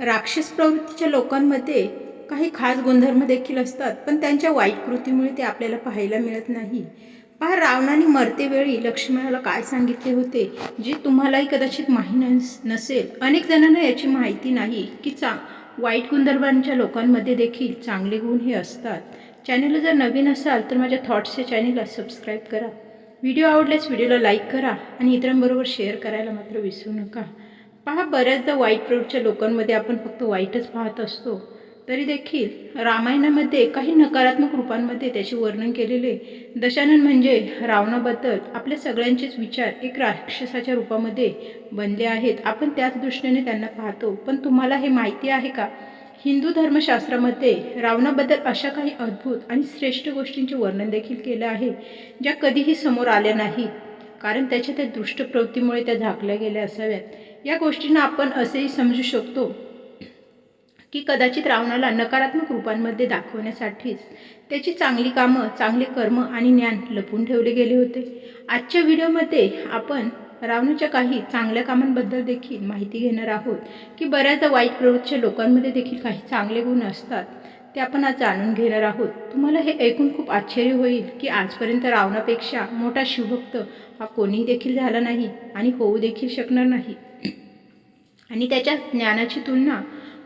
राक्षस प्रवृत्तीच्या लोकांमध्ये काही खास गुणधर्म देखील असतात पण त्यांच्या वाईट कृतीमुळे ते आपल्याला पाहायला मिळत नाही. पहा रावणाने मरतेवेळी लक्ष्मणाला काय सांगितले होते जे तुम्हालाही कदाचित माहीत नसेल. अनेक जणांना याची माहिती नाही की चा वाईट गुणधर्मांच्या लोकांमध्ये देखील चांगले गुण हे असतात. चॅनलला जर नवीन असाल तर माझ्या थॉट्सच्या चॅनलला सबस्क्राईब करा. व्हिडिओ आवडल्यास व्हिडिओला लाईक करा आणि इतरांबरोबर शेअर करायला मात्र विसरू नका. पहा बऱ्याचदा वाईट प्रवृत्तीच्या लोकांमध्ये आपण फक्त वाईटच पाहत असतो. तरी देखील रामायणामध्ये काही नकारात्मक रूपांमध्ये त्याचे वर्णन केलेले दशानन म्हणजे रावणाबद्दल आपल्या सगळ्यांचेच विचार एक राक्षसाच्या रूपामध्ये बनले आहेत. आपण त्याच दृष्टीने त्यांना पाहतो. पण तुम्हाला हे माहिती आहे का? हिंदू धर्मशास्त्रामध्ये रावणाबद्दल अशा काही अद्भुत आणि श्रेष्ठ गोष्टींचे वर्णन देखील केलं आहे ज्या कधीही समोर आल्या नाहीत. कारण त्याच्या त्या दुष्ट प्रवृत्तीमुळे त्या झाकल्या गेल्या असाव्यात. या गोष्टींना आपण असेही समजू शकतो की कदाचित रावणाला नकारात्मक रूपांमध्ये दाखवण्यासाठीच त्याची चांगली कामं चांगले कर्म आणि ज्ञान लपून ठेवले गेले होते. आजच्या व्हिडिओमध्ये आपण रावणाच्या काही चांगल्या कामांबद्दल देखील माहिती घेणार आहोत की बऱ्याचदा वाईट प्रवृत्तीच्या लोकांमध्ये देखील काही चांगले गुण असतात ते आपण आज जाणून घेणार आहोत. तुम्हाला हे ऐकून खूप आश्चर्य होईल की आजपर्यंत रावणापेक्षा मोठा शिवभक्त हा कोणीही देखील झाला नाही आणि होऊ देखील शकणार नाही. आणि त्याच्या ज्ञानाची तुलना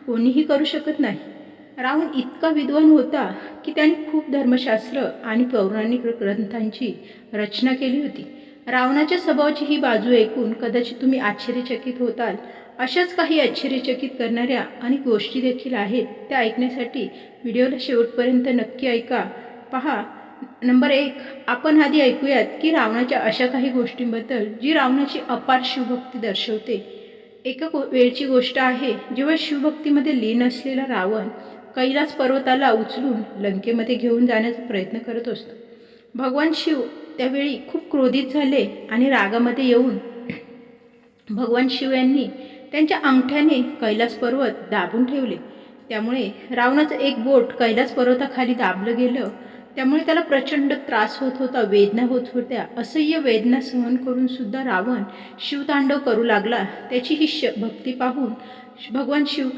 कोणीही करू शकत नाही. रावण इतका विद्वान होता की त्याने खूप धर्मशास्त्र आणि पौराणिक ग्रंथांची रचना केली होती. रावणाच्या स्वभावाची ही बाजू ऐकून कदाचित तुम्ही आश्चर्यचकित होताल. अशाच काही आश्चर्यचकित करणाऱ्या अनेक गोष्टी देखील आहेत त्या ऐकण्यासाठी व्हिडिओला शेवटपर्यंत नक्की ऐका. पहा नंबर एक आपण आधी ऐकूयात की रावणाच्या अशा काही गोष्टींबद्दल जी रावणाची अपार शिवभक्ती दर्शवते. एका वेळची गोष्ट आहे जेव्हा शिवभक्तीमध्ये लीन असलेला रावण कैलास पर्वताला उचलून लंकेमध्ये घेऊन जाण्याचा प्रयत्न करत असतो. भगवान शिव त्यावेळी खूप क्रोधित झाले आणि रागामध्ये येऊन भगवान शिव यांनी त्यांच्या अंगठ्याने कैलास पर्वत दाबून ठेवले. त्यामुळे रावणाचं एक बोट कैलास पर्वताखाली दाबलं गेलं त्यामुळे त्याला प्रचंड त्रास होत होता वेदना होत होत्या. असह्य वेदना सहन करून सुद्धा रावण शिवतांडव करू लागला. त्याची ही श भक्ती पाहून भगवान शिव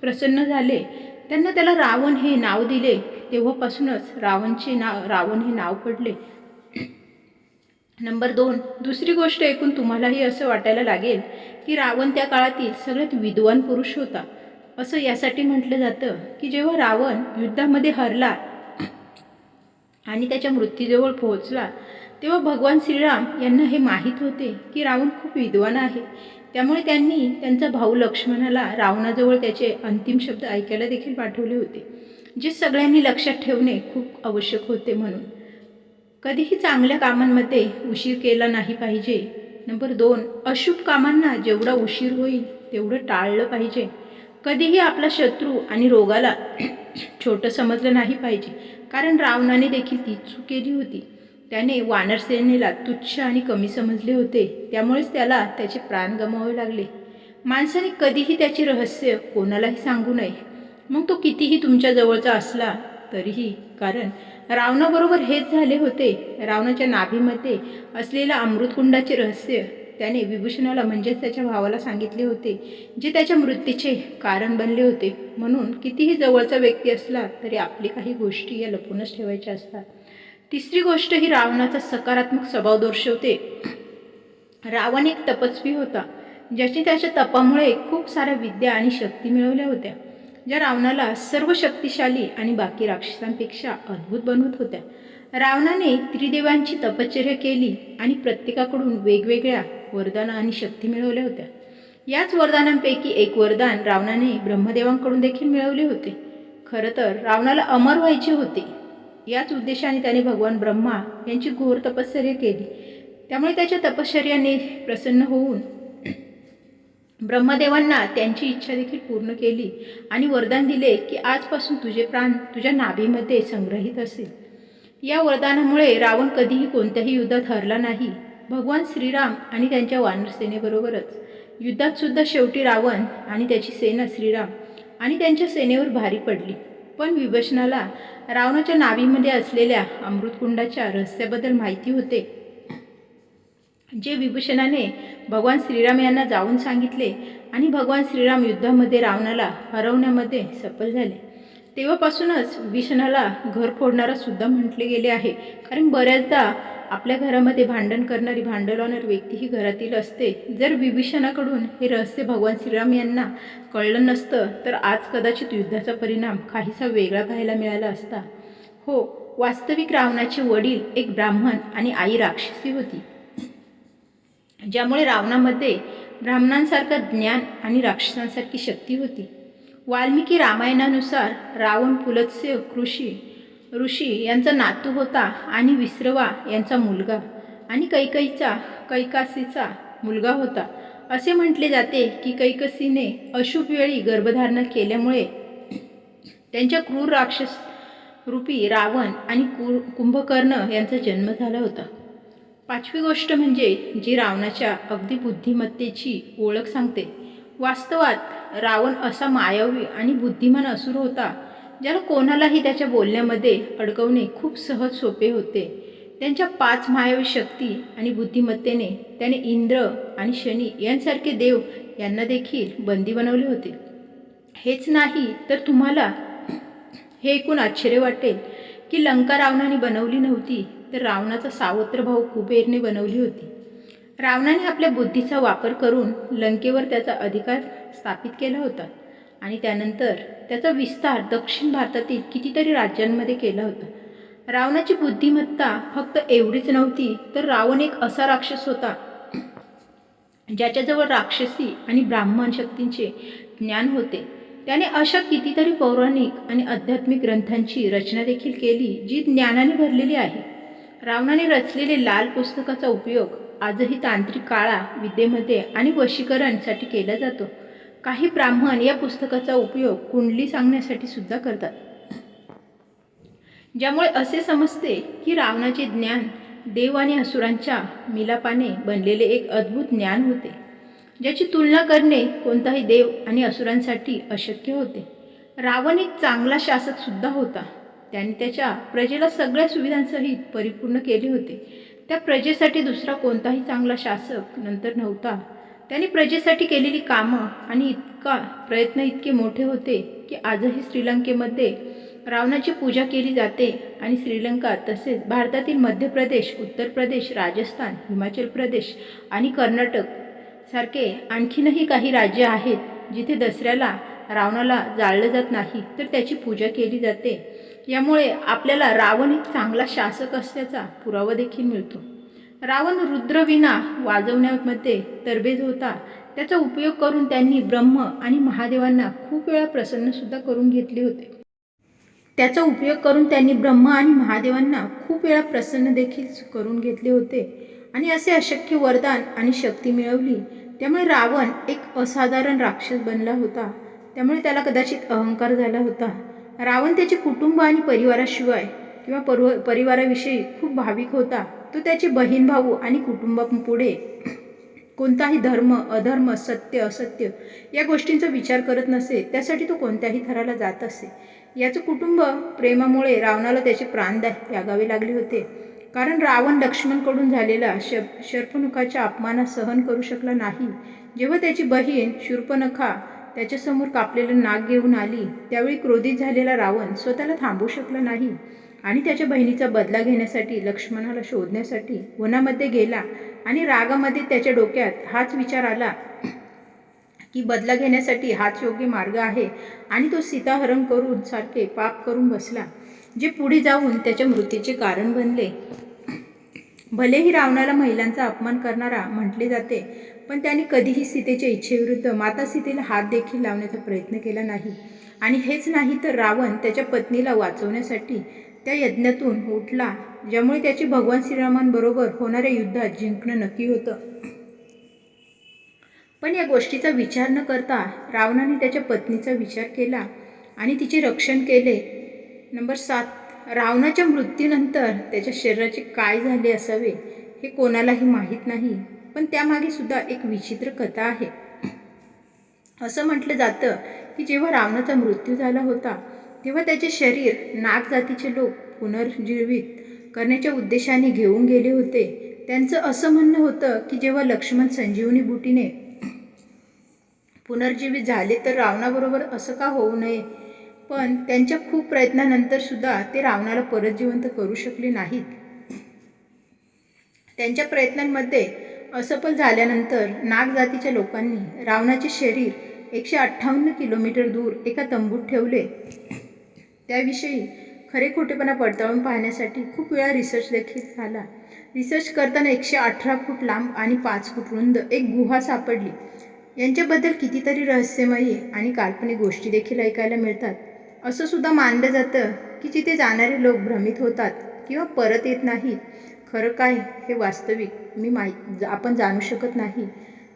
प्रसन्न झाले. त्यांना त्याला रावण हे नाव दिले. तेव्हापासूनच रावणचे नाव रावण हे नाव पडले. नंबर दोन. दुसरी गोष्ट ऐकून तुम्हालाही असं वाटायला लागेल की रावण त्या काळातील सगळ्यात विद्वान पुरुष होता. असं यासाठी म्हटलं जातं की जेव्हा रावण युद्धामध्ये हरला आणि त्याच्या मृत्यूजवळ पोहोचला तेव्हा भगवान श्रीराम यांना हे माहीत होते की रावण खूप विद्वान आहे. त्यामुळे त्यांनी त्यांचा भाऊ लक्ष्मणाला रावणाजवळ त्याचे अंतिम शब्द ऐकायला देखील पाठवले होते जे सगळ्यांनी लक्षात ठेवणे खूप आवश्यक होते म्हणून. कधीही चांगल्या कामांमध्ये उशीर केला नाही पाहिजे. नंबर दोन अशुभ कामांना जेवढा उशीर होईल तेवढं टाळलं पाहिजे. कधीही आपला शत्रू आणि रोगाला छोटं समजलं नाही पाहिजे. कारण रावणाने देखील ती चूक केली होती. त्याने वानरसेनेला तुच्छ आणि कमी समजले होते. त्यामुळेच त्याला त्याचे प्राण गमावे लागले. माणसाने कधीही त्याचे रहस्य कोणालाही सांगू नये. मग तो कितीही तुमच्या जवळचा असला तरीही कारण रावणाबरोबर हेच झाले होते. रावणाच्या नाभीमध्ये असलेल्या अमृतकुंडाचे रहस्य त्याने विभूषणाला म्हणजेच त्याच्या भावाला सांगितले होते जे त्याच्या मृत्यूचे कारण बनले होते. म्हणून कितीही जवळचा व्यक्ती असला तरी आपली काही गोष्टी या लपूनच ठेवायच्या असतात. तिसरी गोष्ट ही रावणाचा सकारात्मक स्वभाव दर्शवते. रावण एक तपस्वी होता ज्याची त्याच्या तपामुळे खूप साऱ्या विद्या आणि शक्ती मिळवल्या होत्या ज्या रावणाला सर्व शक्तिशाली आणि बाकी राक्षसांपेक्षा अद्भुत बनवत होत्या. रावणाने त्रिदेवांची तपश्चर्या केली आणि प्रत्येकाकडून वेगवेगळ्या वरदान आणि शक्ती मिळवल्या होत्या. याच वरदानांपैकी एक वरदान रावणाने ब्रह्मदेवांकडून देखील मिळवले होते. खरं तर रावणाला अमर व्हायचे होते. याच उद्देशाने त्याने भगवान ब्रह्मा यांची घोर तपश्चर्या केली. त्यामुळे त्याच्या तपश्चर्याने प्रसन्न होऊन ब्रह्मदेवांना त्यांची इच्छा देखील पूर्ण केली आणि वरदान दिले की आजपासून तुझे प्राण तुझ्या नाभीमध्ये संग्रहित असेल. या वरदानामुळे रावण कधीही कोणत्याही युद्धात हरला नाही. भगवान श्रीराम आणि त्यांच्या वानर सेनेबरोबरच. युद्धात सुद्धा शेवटी रावण आणि त्याची सेना श्रीराम आणि त्यांच्या सेनेवर भारी पडली. पण विभषणाला रावणाच्या नावीमध्ये असलेल्या अमृतकुंडाच्या रहस्याबद्दल माहिती होते. जे विभूषणाने भगवान श्रीराम यांना जाऊन सांगितले आणि भगवान श्रीराम युद्धामध्ये रावणाला हरवण्यामध्ये सफल झाले. तेव्हापासूनच भीषणाला घर फोडणारा सुद्धा म्हटले गेले आहे. कारण बऱ्याचदा आपल्या घरामध्ये भांडण करणारी भांडण लावणारी व्यक्ती ही घरातील असते. जर विभीषणाकडून हे रहस्य भगवान श्रीराम यांना कळलं नसतं तर आज कदाचित युद्धाचा परिणाम काहीसा वेगळा पाहायला मिळाला असता. हो वास्तविक रावणाचे वडील एक ब्राह्मण आणि आई राक्षसी होती. ज्यामुळे रावणामध्ये ब्राह्मणांसारखं ज्ञान आणि राक्षसांसारखी शक्ती होती. वाल्मिकी रामायणानुसार रावण पुलत्स्य ऋषी ऋषी यांचा नातू होता आणि विश्रवा यांचा मुलगा आणि कैकईचा कैकासीचा मुलगा होता. असे म्हटले जाते की कैकसीने अशुभ वेळी गर्भधारणा केल्यामुळे त्यांच्या क्रूर राक्षस रूपी रावण आणि कुर कुंभकर्ण यांचा जन्म झाला होता. पाचवी गोष्ट म्हणजे जी रावणाच्या अगदी बुद्धिमत्तेची ओळख सांगते. वास्तवात रावण असा मायावी आणि बुद्धिमान असुर होता ज्याला कोणालाही त्याच्या बोलण्यामध्ये अडकवणे खूप सहज सोपे होते. त्यांच्या पाच मायावी शक्ती आणि बुद्धिमत्तेने त्याने इंद्र आणि शनी यांसारखे देव यांना देखील बंदी बनवले होते. हेच नाही तर तुम्हाला हे ऐकून आश्चर्य वाटेल की लंका रावणाने बनवली नव्हती तर रावणाचा सावत्र भाऊ कुबेरने बनवली होती. रावणाने आपल्या बुद्धीचा वापर करून लंकेवर त्याचा अधिकार स्थापित केला होता. आणि त्यानंतर त्याचा विस्तार दक्षिण भारतातील कितीतरी राज्यांमध्ये केला होता. रावणाची बुद्धिमत्ता फक्त एवढीच नव्हती तर रावण एक असा राक्षस होता ज्याच्याजवळ राक्षसी आणि ब्राह्मण शक्तींचे ज्ञान होते. त्याने अशा कितीतरी पौराणिक आणि आध्यात्मिक ग्रंथांची रचना देखील केली जी ज्ञानाने भरलेली आहे. रावणाने रचलेले लाल पुस्तकाचा उपयोग आजही तांत्रिक काळा विद्येमध्ये आणि वशीकरणसाठी केला जातो. काही ब्राह्मण या पुस्तकाचा उपयोग कुंडली सांगण्यासाठी सुद्धा करतात. ज्यामुळे असे समजते की रावणाचे ज्ञान देव आणि असुरांच्या मिलापाने बनलेले एक अद्भुत ज्ञान होते ज्याची तुलना करणे कोणताही देव आणि असुरांसाठी अशक्य होते. रावण एक चांगला शासकसुद्धा होता. त्याने त्याच्या प्रजेला सगळ्या सुविधांसहित परिपूर्ण केले होते. त्या प्रजेसाठी दुसरा कोणताही चांगला शासक नंतर नव्हता. त्याने प्रजेसाठी केलेली कामं आणि इतका प्रयत्न इतके मोठे होते की आजही श्रीलंकेमध्ये रावणाची पूजा केली जाते आणि श्रीलंका तसेच भारतातील मध्य प्रदेश उत्तर प्रदेश राजस्थान हिमाचल प्रदेश आणि कर्नाटक सारखे आणखीनही काही राज्य आहेत जिथे दसऱ्याला रावणाला जाळलं जात नाही तर त्याची पूजा केली जाते. यामुळे आपल्याला रावण एक चांगला शासक असल्याचा पुरावा देखील मिळतो. रावण रुद्रविना वाजवण्यामध्ये तरबेज होता. त्याचा उपयोग करून त्यांनी ब्रह्म आणि महादेवांना खूप वेळा प्रसन्नसुद्धा करून घेतले होते. त्याचा उपयोग करून त्यांनी ब्रह्म आणि महादेवांना खूप वेळा प्रसन्न देखील करून घेतले होते आणि असे अशक्य वरदान आणि शक्ती मिळवली. त्यामुळे रावण एक असाधारण राक्षस बनला होता. त्यामुळे त्याला कदाचित अहंकार झाला होता. रावण त्याचे कुटुंब आणि परिवाराशिवाय किंवा पर्व परिवाराविषयी खूप भाविक होता. तो त्याचे बहीण भाऊ आणि कुटुंबापुढे कोणताही धर्म अधर्म सत्य असत्य या गोष्टींचा विचार करत नसे त्यासाठी तो कोणत्याही थराला जात असे. याचं कुटुंब प्रेमामुळे रावणाला त्याचे प्राण त्यागावे लागले होते. कारण रावण लक्ष्मणकडून झालेला शप शर्पणुखाच्या अपमानात सहन करू शकला नाही. जेव्हा त्याची बहीण शूर्पणखा त्याच्यासमोर कापलेलं नाक घेऊन आली. त्यावेळी क्रोधित झालेला रावण स्वतःला थांबू शकला नाही आणि त्याच्या बहिणीचा बदला घेण्यासाठी लक्ष्मणाला शोधण्यासाठी वनामध्ये गेला आणि रागामध्ये त्याच्या डोक्यात हाच विचार आला की बदला घेण्यासाठी हाच योग्य मार्ग आहे आणि तो सीताहरण करून सारखे पाप करून बसला जे पुढे जाऊन त्याच्या मृत्यूचे कारण बनले. भलेही रावणाला महिलांचा अपमान करणारा म्हटले जाते पण त्याने कधीही सीतेच्या इच्छेविरुद्ध माता सीतेला हात देखील लावण्याचा प्रयत्न केला नाही. आणि हेच नाही तर रावण त्याच्या पत्नीला वाचवण्यासाठी त्या यज्ञातून उठला ज्यामुळे त्याचे भगवान श्रीरामांबरोबर होणाऱ्या युद्धात जिंकणं नक्की होतं. पण या गोष्टीचा विचार न करता रावणाने त्याच्या पत्नीचा विचार केला आणि तिचे रक्षण केले. नंबर सात रावणाच्या मृत्यूनंतर त्याच्या शरीराचे काय झाले असावे हे कोणालाही माहीत नाही पण त्यामागे सुद्धा एक विचित्र कथा आहे. असं म्हटलं जातं की जेव्हा रावणाचा मृत्यू झाला होता तेव्हा त्याचे शरीर नाग जातीचे लोक पुनर्जीवित करण्याच्या उद्देशाने घेऊन गेले होते. त्यांचं असं म्हणणं होतं की जेव्हा लक्ष्मण संजीवनी बुटीने पुनर्जीवित झाले तर रावणाबरोबर असं का होऊ नये? पण त्यांच्या खूप प्रयत्नानंतर सुद्धा ते रावणाला परत जिवंत करू शकले नाहीत. त्यांच्या प्रयत्नांमध्ये असफल झाल्यानंतर नाग जातीच्या लोकांनी रावणाचे शरीर एकशे अठ्ठावन्न किलोमीटर दूर एका तंबूत ठेवले. त्याविषयी खरे खोटेपणा पडताळून पाहण्यासाठी खूप वेळा रिसर्च देखील झाला. रिसर्च करताना एकशे अठरा फूट लांब आणि पाच फूट रुंद एक गुहा सापडली. यांच्याबद्दल कितीतरी रहस्यमयी आणि काल्पनिक गोष्टी देखील ऐकायला मिळतात. असं सुद्धा मानलं जातं की जिथे जाणारे लोक भ्रमित होतात किंवा परत येत नाहीत खरं काय हे वास्तविक मी माहीत आपण जाणू शकत नाही.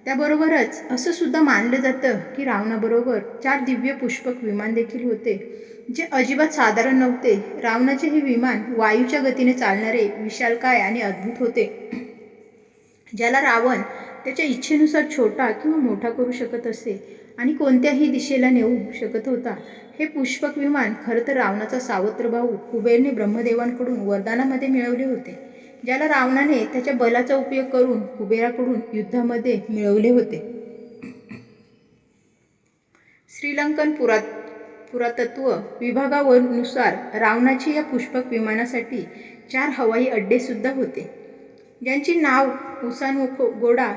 त्याबरोबरच असं सुद्धा मानलं जातं की रावणाबरोबर चार दिव्य पुष्पक विमान देखील होते जे अजिबात साधारण नव्हते. रावणाचे हे विमान वायूच्या गतीने चालणारे विशालकाय आणि अद्भुत होते. ज्याला रावण त्याच्या इच्छेनुसार छोटा किंवा मोठा करू शकत असे आणि कोणत्याही दिशेला नेऊ शकत होता. हे पुष्पक विमान खरं तर रावणाचा सावत्र भाऊ कुबेरने ब्रह्मदेवांकडून वरदानामध्ये मिळवले होते ज्याला रावणाने त्याच्या बलाचा उपयोग करून कुबेराकडून युद्धामध्ये मिळवले होते. श्रीलंकन पुरात पुरातत्व विभागावरुनुसार रावणाची या पुष्पक विमानासाठी चार हवाई अड्डेसुद्धा होते. ज्यांचे नाव उसानुखो गोडा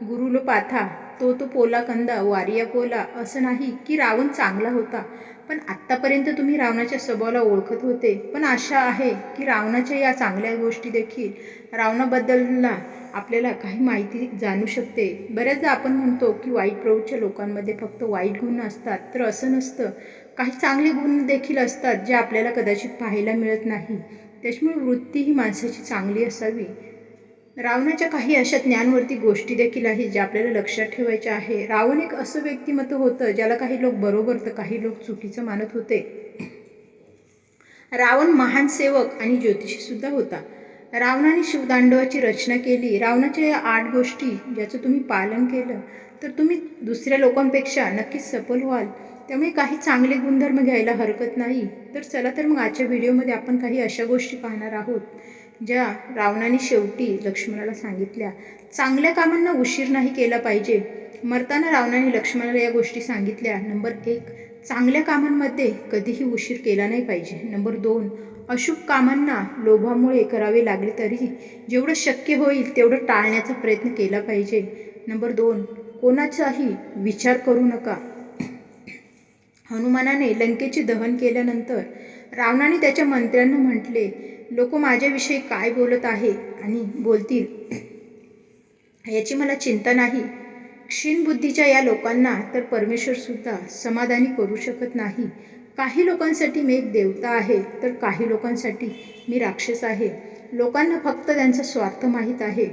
गुरुलोपाथा तो तो पोला कंदा वारिया पोला असं नाही की रावण चांगला होता. पण आत्तापर्यंत तुम्ही रावणाच्या स्वभावाला ओळखत होते. पण आशा आहे की रावणाच्या या चांगल्या गोष्टी देखील रावणाबद्दलला आपल्याला काही माहिती जाणू शकते. बऱ्याचदा आपण म्हणतो की वाईट प्रवृत्तीच्या लोकांमध्ये फक्त वाईट गुण असतात. तर असं नसतं. काही चांगले गुण देखील असतात जे आपल्याला कदाचित पाहायला मिळत नाही. त्याच्यामुळे वृत्ती ही माणसाची चांगली असावी. रावणाच्या काही अशा ज्ञानवर्ती गोष्टी देखील आहेत ज्या आपल्याला लक्षात ठेवायच्या आहे. रावण एक असं व्यक्तिमत्व होतं ज्याला काही लोक बरोबर तर काही लोक चुकीचं मानत होते. रावण महान सेवक आणि ज्योतिषीसुद्धा होता. रावणाने शिवदांडवाची रचना केली. रावणाच्या या आठ गोष्टी ज्याचं तुम्ही पालन केलं तर तुम्ही दुसऱ्या लोकांपेक्षा नक्कीच सफल व्हाल. त्यामुळे काही चांगले गुणधर्म घ्यायला हरकत नाही. तर चला तर मग आजच्या व्हिडिओमध्ये आपण काही अशा गोष्टी पाहणार आहोत. ज्या रावणाने शेवटी लक्ष्मणाला सांगितल्या चांगल्या कामांना उशीर नाही केला पाहिजे. मरताना रावणाने लक्ष्मणाला या गोष्टी सांगितल्या. नंबर एक चांगल्या कामांमध्ये कधीही उशीर केला नाही पाहिजे. नंबर दोन अशुभ कामांना लोभामुळे करावे लागले तरी जेवढं शक्य होईल तेवढं टाळण्याचा प्रयत्न केला पाहिजे. नंबर दोन कोणाचाही विचार करू नका. हनुमानाने लंकेचे दहन केल्यानंतर रावणाने त्याच्या मंत्र्यांना म्हटले लोक माझ्याविषयी काय बोलत आहे आणि बोलतील? याची मला चिंता नाही. क्षीण बुद्धीच्या या लोकांना तर परमेश्वरसुद्धा समाधानी करू शकत नाही. काही लोकांसाठी मी एक देवता आहे तर काही लोकांसाठी मी राक्षस आहे. लोकांना फक्त त्यांचा स्वार्थ माहीत आहे.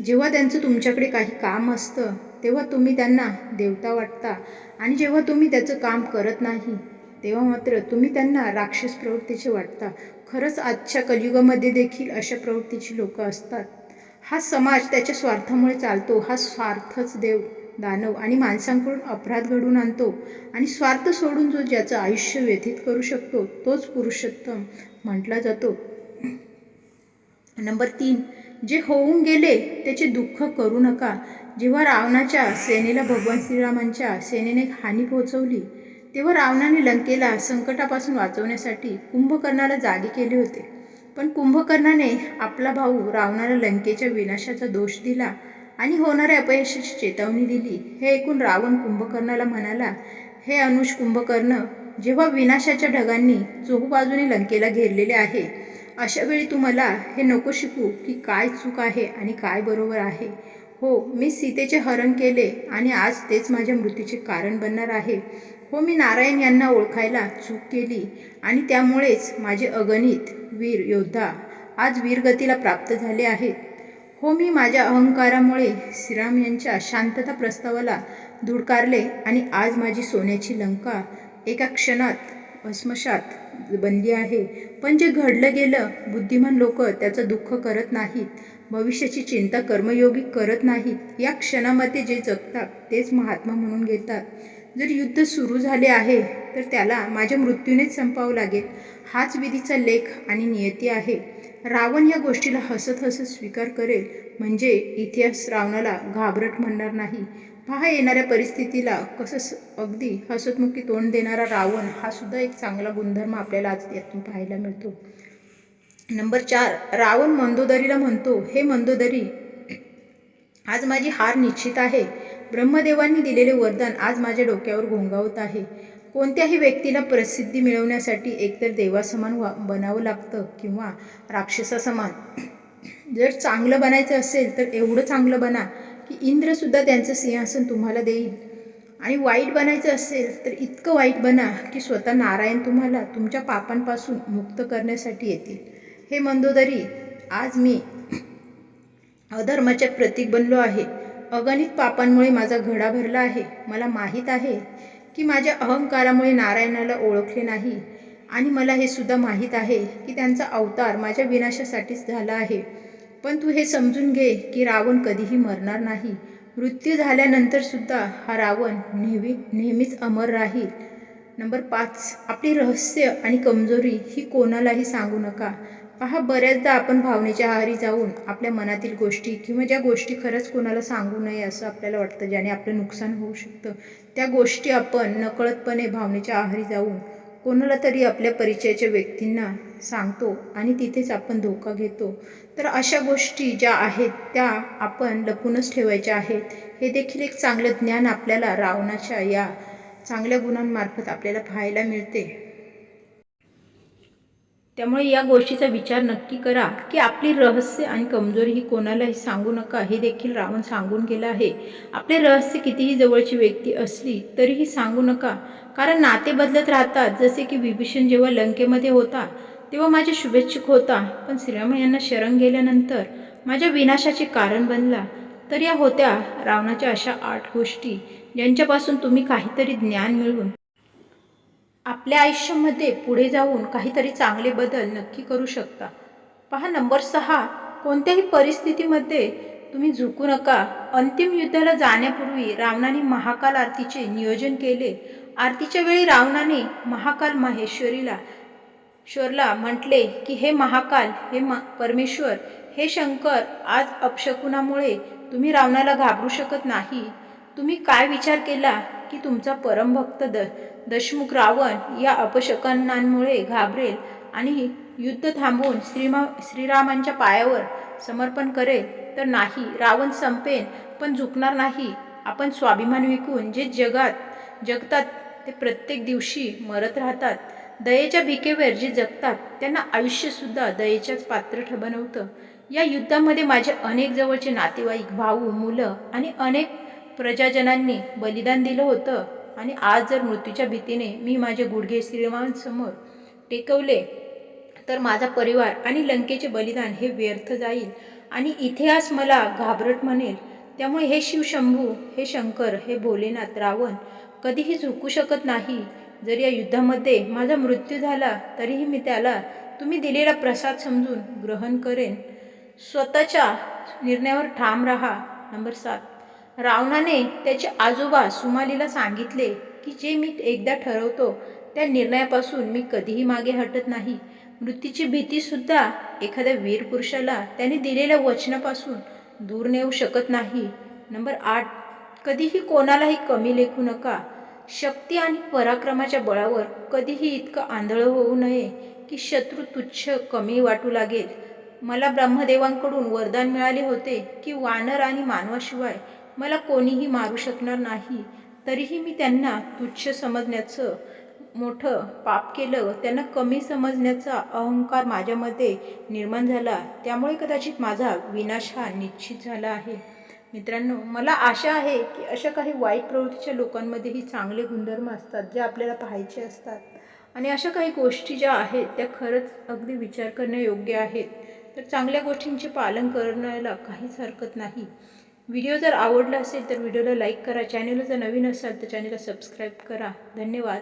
जेव्हा त्यांचं तुमच्याकडे काही काम असतं तेव्हा तुम्ही त्यांना देवता वाटता. आणि जेव्हा तुम्ही त्याचं काम करत नाही तेव्हा मात्र तुम्ही त्यांना राक्षस प्रवृत्तीचे वाटता. खरंच आजच्या कलियुगामध्ये देखील अशा प्रवृत्तीची लोक असतात. हा समाज त्याच्या स्वार्थामुळे चालतो. हा स्वार्थच देव दानव आणि माणसांकडून अपराध घडवून आणतो आणि स्वार्थ सोडून जो ज्याचं आयुष्य व्यतीत करू शकतो तोच पुरुषोत्तम म्हटला जातो. नंबर तीन जे होऊन गेले त्याचे दुःख करू नका. जेव्हा रावणाच्या सेनेला भगवान श्रीरामांच्या सेनेने हानी पोहोचवली तेव्हा रावणाने लंकेला संकटापासून वाचवण्यासाठी कुंभकर्णाला जागी केले होते. पण कुंभकर्णाने आपला भाऊ रावणाला लंकेच्या विनाशाचा दोष दिला आणि होणाऱ्या अपयशाची चेतावणी दिली. हे ऐकून रावण कुंभकर्णाला म्हणाला हे अनुष कुंभकर्ण जेव्हा विनाशाच्या ढगांनी चोहूबाजूने लंकेला घेरलेले आहे अशा वेळी तू मला हे नको शिकू की काय चूक आहे आणि काय बरोबर आहे. हो मी सीतेचे हरण केले आणि आज तेच माझ्या मृत्यूचे कारण बनणार आहे. हो मी नारायण यांना ओळखायला चूक केली आणि त्यामुळेच माझे अगणित वीर योद्धा आज वीरगतीला प्राप्त झाले आहेत. हो मी माझ्या अहंकारामुळे श्रीराम यांच्या शांतता प्रस्तावाला धुडकारले आणि आज माझी सोन्याची लंका एका क्षणात भस्मशात बनली आहे. पण जे घडलं गेलं बुद्धिमान लोक त्याचं दुःख करत नाहीत भविष्याची चिंता कर्मयोगी करत नाहीत या क्षणामध्ये जे जगतात तेच महात्मा म्हणून घेतात. जर युद्ध सुरू झाले आहे तर त्याला माझ्या मृत्यूनेच संपावं लागेल. हाच विधीचा लेख आणि नियती आहे. रावण या गोष्टीला हसत हसत स्वीकार करेल म्हणजे इतिहास रावणाला घाबरट म्हणणार नाही. पहा येणाऱ्या परिस्थितीला कसं अगदी हसतमुखी तोंड देणारा रावण हा सुद्धा एक चांगला गुणधर्म आपल्याला आज यातून पाहायला मिळतो. नंबर चार रावण मंदोदरीला म्हणतो हे मंदोदरी आज माझी हार निश्चित आहे. ब्रह्मदेवांनी दिलेले वरदान आज माझ्या डोक्यावर घोंगावत आहे. कोणत्याही व्यक्तीला प्रसिद्धी मिळवण्यासाठी एकतर देवासमान वा बनावं लागतं किंवा राक्षसासमान. जर चांगलं बनायचं असेल तर एवढं चांगलं बना की इंद्रसुद्धा त्यांचं सिंहासन तुम्हाला देईल. आणि वाईट बनायचं असेल तर इतकं वाईट बना की स्वतः नारायण तुम्हाला तुमच्या पापांपासून मुक्त करण्यासाठी येतील. हे मंदोदरी आज मी अधर्माचे प्रतीक बनलो आहे. अगणित पापांमुळे माझा घडा भरला आहे. मला माहीत आहे की माझ्या अहंकारामुळे नारायणाला ओळखले नाही आणि मला हे सुद्धा माहीत आहे की त्यांचा अवतार माझ्या विनाशासाठीच झाला आहे. पण तू हे समजून घे की रावण कधीही मरणार नाही. मृत्यू झाल्यानंतर सुद्धा हा रावण नेहमी नेहमीच अमर राहील. नंबर पाच आपली रहस्य आणि कमजोरी ही कोणालाही सांगू नका. पहा बऱ्याचदा आपण भावनेच्या आहारी जाऊन आपल्या मनातील गोष्टी किंवा ज्या गोष्टी खरंच कोणाला सांगू नये असं आपल्याला वाटतं ज्याने आपलं नुकसान होऊ शकतं त्या गोष्टी आपण नकळतपणे भावनेच्या आहारी जाऊन कोणाला तरी आपल्या परिचयाच्या व्यक्तींना सांगतो आणि तिथेच आपण धोका घेतो. तर अशा गोष्टी ज्या आहेत त्या आपण लपूनच ठेवायच्या आहेत. हे देखील एक चांगलं ज्ञान आपल्याला रावणाच्या या चांगल्या गुणांमार्फत आपल्याला पाहायला मिळते. त्यामुळे या गोष्टीचा विचार नक्की करा की आपली रहस्य आणि कमजोरी ही कोणालाही सांगू नका. हे देखील रावण सांगून गेलं आहे. आपले रहस्य कितीही जवळची व्यक्ती असली तरीही सांगू नका. कारण नाते बदलत राहतात. जसे की विभीषण जेव्हा लंकेमध्ये होता तेव्हा माझ्या शुभेच्छुक होता. पण श्रीराम यांना शरण गेल्यानंतर माझ्या विनाशाचे कारण बनला. तर या होत्या रावणाच्या अशा आठ गोष्टी ज्यांच्यापासून तुम्ही काहीतरी ज्ञान मिळवून आपल्या आयुष्यामध्ये पुढे जाऊन काहीतरी चांगले बदल नक्की करू शकता. पहा नंबर सहा. कोणत्याही परिस्थितीमध्ये तुम्ही झुकू नका. अंतिम युद्धाला जाण्यापूर्वी रावणाने महाकाल आरतीचे नियोजन केले. आरतीच्या वेळी रावणाने महाकाल माहेश्वरीला श्वरला म्हटले की हे महाकाल हे म परमेश्वर हे शंकर आज अपशकुनामुळे तुम्ही रावणाला घाबरू शकत नाही. तुम्ही काय विचार केला की तुमचा परमभक्त द दशमुख रावण या अपशकनांमुळे घाबरेल आणि युद्ध थांबवून श्रीमा श्रीरामांच्या पायावर समर्पण करेल तर नाही रावण संपेन पण झुकणार नाही. आपण स्वाभिमान विकून जे जगात जगतात ते प्रत्येक दिवशी मरत राहतात. दयेच्या भिकेवर जे जगतात त्यांना आयुष्यसुद्धा दयेच्याच पात्र ठ बनवतं. या युद्धामध्ये माझे अनेक जवळचे नातेवाईक भाऊ मुलं आणि अनेक प्रजाजनांनी बलिदान दिलं होतं. आणि आज जर मृत्यूच्या भीतीने मी माझे गुडघे श्रीमांसमोर टेकवले तर माझा परिवार आणि लंकेचे बलिदान हे व्यर्थ जाईल. आणि इतिहास मला घाबरट म्हणेल. त्यामुळे हे शिवशंभू हे शंकर हे भोलेनाथ रावण कधीही झुकू शकत नाही. जर या युद्धामध्ये माझा मृत्यू झाला तरीही मी त्याला तुम्ही दिलेला प्रसाद समजून ग्रहण करेन. स्वतःच्या निर्णयावर ठाम राहा. नंबर सात. रावणाने त्याचे आजोबा सुमालीला सांगितले की जे मी एकदा ठरवतो त्या निर्णयापासून मी कधीही मागे हटत नाही. मृत्यूची भीतीसुद्धा एखाद्या वीर पुरुषाला त्याने दिलेल्या वचनापासून दूर नेऊ शकत नाही. नंबर आठ कधीही कोणालाही कमी लेखू नका. शक्ती आणि पराक्रमाच्या बळावर कधीही इतकं आंधळं होऊ नये की शत्रू तुच्छ कमी वाटू लागेल. मला ब्रह्मदेवांकडून वरदान मिळाले होते की वानर आणि मानवाशिवाय मला कोणीही मारू शकणार नाही. तरीही मी त्यांना तुच्छ समजण्याचं मोठं पाप केलं त्यांना कमी समजण्याचा अहंकार माझ्यामध्ये निर्माण झाला. त्यामुळे कदाचित माझा विनाश हा निश्चित झाला आहे. मित्रांनो मला आशा आहे की अशा काही वाईट प्रवृत्तीच्या लोकांमध्येही चांगले गुणधर्म असतात जे आपल्याला पाहायचे असतात. आणि अशा काही गोष्टी ज्या आहेत त्या खरंच अगदी विचार करण्यायोग्य आहेत. तर चांगल्या गोष्टींचे पालन करण्याला काहीच हरकत नाही. व्हिडिओ जर आवडला असेल तर व्हिडिओला लाईक करा. चॅनेल जर नवीन असाल तर चॅनलला सबस्क्राईब करा. धन्यवाद.